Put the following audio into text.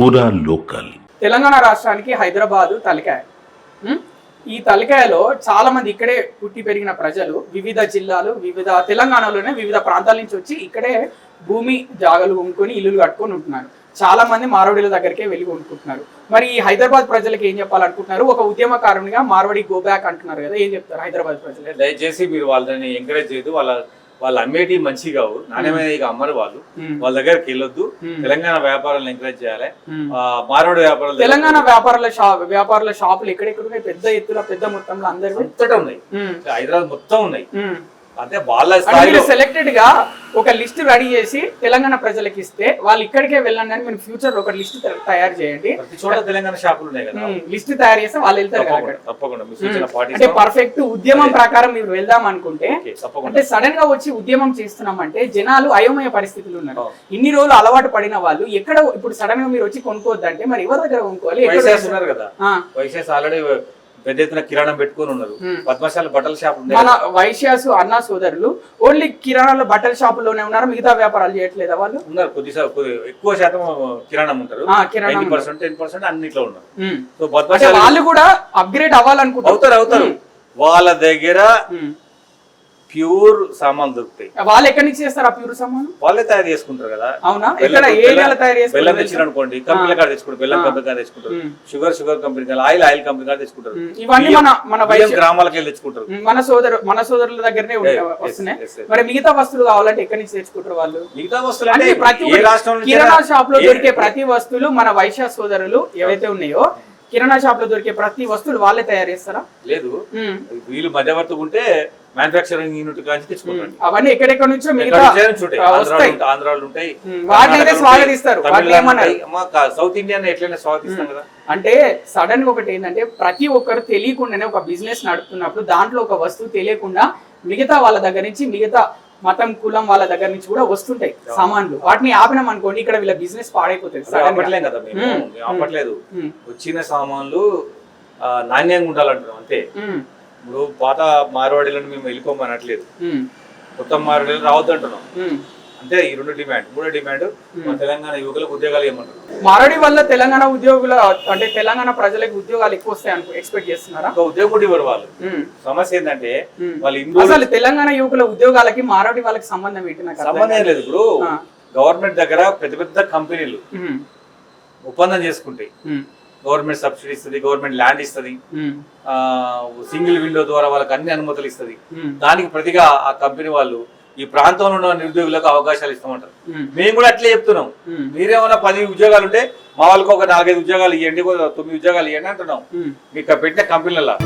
పూరా లోకల్. తెలంగాణ రాష్ట్రానికి హైదరాబాదు తలకాయ? ఈ తలకాయలో చాలా మంది ఇక్కడే పుట్టి పెరిగిన ప్రజలు వివిధ జిల్లాలు వివిధ తెలంగాణలోనే వివిధ ప్రాంతాల నుంచి వచ్చి ఇక్కడే భూమి జాగలు కొనుక్కొని ఇల్లులు కట్టుకొని ఉంటున్నారు. చాలా మంది మారవడిల దగ్గరికే వెళ్ళి కొనుక్కుంటున్నారు. మరి ఈ హైదరాబాద్ ప్రజలకు ఏం చెప్పాలనుకుంటున్నారు? ఒక ఉద్యమకారునిగా మార్వడి గో బ్యాక్ అంటున్నారు కదా ఏం చెప్తారు హైదరాబాద్ ప్రజలు? దయచేసి మీరు వాళ్ళని ఎంకరేజ్ చేయదు వాళ్ళ వాళ్ళు అమ్మేటి మంచి కావు. నాణ్యమైన ఇక అమ్మరు వాళ్ళు. వాళ్ళ దగ్గరికి వెళ్ళొద్దు. తెలంగాణ వ్యాపారాలను ఎంకరేజ్ చేయాలి. మార్వాడి వ్యాపారాలు తెలంగాణ వ్యాపారాల షాప్ వ్యాపారుల షాపులు ఎక్కడెక్కడ ఉన్నాయి పెద్ద ఎత్తులో పెద్ద మొత్తంలో అంతటా ఉన్నాయి. హైదరాబాద్ మొత్తం ఉన్నాయి. అంటే వాళ్ళ అంటే స్థాయిలో సెలెక్టెడ్గా ఒక లిస్ట్ రెడీ చేసి తెలంగాణ ప్రజలకి ఇస్తే వాళ్ళు ఇక్కడికే వెళ్ళండి అని మీరు ఫ్యూచర్ ఒక లిస్ట్ తయారు చేయండి. చోట తెలంగాణ షాపులు ఉన్నాయి కదా. లిస్ట్ తయారు చేస్తే వాళ్ళు వెళ్తారు తప్పకుండా అంటే పర్ఫెక్ట్ ఉద్యమం ప్రకారం మీరు వెళ్దాం అనుకుంటే అంటే సడన్గా వచ్చి ఉద్యమం చేస్తున్నామంటే జనాలు అయోమయ పరిస్థితులు ఉన్నారు. ఇన్ని రోజులు అలవాటు పడిన వాళ్ళు ఎక్కడ ఇప్పుడు సడన్గా మీరు వచ్చి కొనుక్కోవద్దంటే మరి ఎవరి దగ్గర కొనుక్కోవాలి? వైశాస్ ఆల్రెడీ పెద్ద ఎత్తున కిరాణం పెట్టుకొని ఉన్నారు. పద్మశాల బట్టల షాప్ మన వైశ్యాసు అన్న సోదరులు ఓన్లీ కిరాణాల బట్టల షాపుల్లోనే ఉన్నారు మిగతా వ్యాపారాలు చేయట్లేదా వాళ్ళు ఉన్నారు కొద్దిసా కొద్ది ఎక్కువ శాతం కిరాణం ఉంటారు నైన్టీ. పర్సెంట్ టెన్ పర్సెంట్ అన్నిట్లో ఉన్నారు. సో పద్మశాలి వాళ్ళు కూడా అప్గ్రేడ్ అవ్వాలనుకుంటారు అవుతారు అవుతారు వాళ్ళ దగ్గర. ప్యూర్ సామాన్లు దొరుకుతాయి. వాళ్ళు ఎక్కడి నుంచి చేస్తారు ఆ ప్యూర్ సామాను? వాళ్ళే తయారు చేసుకుంటారు కదా. అవునా? ఏ బెల్లం- తెచ్చిన అనుకోండి కంపెనీ కాడ తెచ్చుకుంటారు బెల్లం. కంపెనీ కాడ తెచ్చుకుంటారు. షుగర్ షుగర్ కంపెనీ కాడ ఆయిల్ ఆయిల్ కంపెనీ కాడ తెచ్చుకుంటారు. ఇవన్నీ మన మన గ్రామాలకు వెళ్ళి తెచ్చుకుంటారు. మన సోదరు మన సోదరుల దగ్గరనే వస్తున్నాయి. మరి మిగతా వస్తువులు కావాలంటే ఎక్కడి నుంచి తెచ్చుకుంటారు వాళ్ళు? మిగతా వస్తువులు అంటే ప్రతి కిరాణా షాప్లో దొరికే ప్రతి వస్తువులు మన వైశ్య సోదరులు ఏవైతే ఉన్నాయో కిరాణా షాప్లో దొరికే ప్రతి వస్తువులు వాళ్ళే తయారు చేస్తారా? లేదు. వీళ్ళు మధ్యవర్తి ఉంటే మ్యానుఫాక్చరింగ్ యూనిట్ కాంచి తెచ్చుకుంటారు. అవన్నీ ఎక్కడెక్కడ నుంచో ఆంధ్రాలో వస్తాయి. ఉంటాయి, ఆంధ్రాలో ఉంటాయి. ఉమ్, వాటిని స్వాగతిస్తారు. సౌత్ ఇండియన్ ఎట్లయినా స్వాగతిస్తాం కదా. అంటే సడన్గా ఒకటి ఏంటంటే ప్రతి ఒక్కరు తెలియకుండానే ఒక బిజినెస్ నడుపుతున్నప్పుడు దాంట్లో ఒక వస్తువు తెలియకుండా మిగతా వాళ్ళ దగ్గర నుంచి మిగతా మతం కులం వాళ్ళ దగ్గర నుంచి కూడా వస్తుంటాయి సామాన్లు. వాటిని ఆపినాం అనుకోండి ఇక్కడ వీళ్ళ బిజినెస్ పాడైపోతుంది. ఆపట్లేం కదా ఆపట్లేదు. వచ్చిన సామాన్లు నాణ్యంగా ఉండాలంటున్నాం అంతే. ఇప్పుడు పాత మార్వాడీలను మేము వెళ్ళిపోమనట్లేదు. కొత్త మార్వాడీలు రావద్దు అంటున్నాం. అంతే ఈ రెండు డిమాండ్ మూడో డిమాండ్ మన తెలంగాణ యువకులకు ఉద్యోగాలు ఏమంటారు మారడి వల్ల తెలంగాణ ఉద్యోగుల అంటే తెలంగాణ ప్రజలకు ఉద్యోగాలు ఎక్కువ వస్తాయి అనుకో ఎక్స్పెక్ట్ చేస్తున్నారా? ఉద్యోగం ఇవ్వరు వాళ్ళు. సమస్య ఏంటంటే. వాళ్ళు అసలు తెలంగాణ యువకుల ఉద్యోగాలకి మారడి వాళ్ళకి సంబంధం ఏంటి సంబంధం లేదు. ఇప్పుడు. గవర్నమెంట్ దగ్గర పెద్ద పెద్ద కంపెనీలు ఒప్పందం చేసుకుంటాయి. గవర్నమెంట్ సబ్సిడీ ఇస్తుంది గవర్నమెంట్ ల్యాండ్ ఇస్తుంది సింగిల్ విండో ద్వారా వాళ్ళకి అన్ని అనుమతులు ఇస్తుంది. దానికి ప్రతిగా ఆ కంపెనీ వాళ్ళు ఈ ప్రాంతంలో ఉన్న నిరుద్యోగులకు అవకాశాలు ఇస్తామంటారు. మేము కూడా అట్లే చెప్తున్నాం. ఉమ్, మీరేమైనా పది ఉద్యోగాలు ఉంటే మా వాళ్ళకి ఒక నాలుగైదు ఉద్యోగాలు ఇవ్వండి తొమ్మిది ఉద్యోగాలు ఇవ్వండి అంటున్నాం. మీకు పెట్టిన కంపెనీలలో.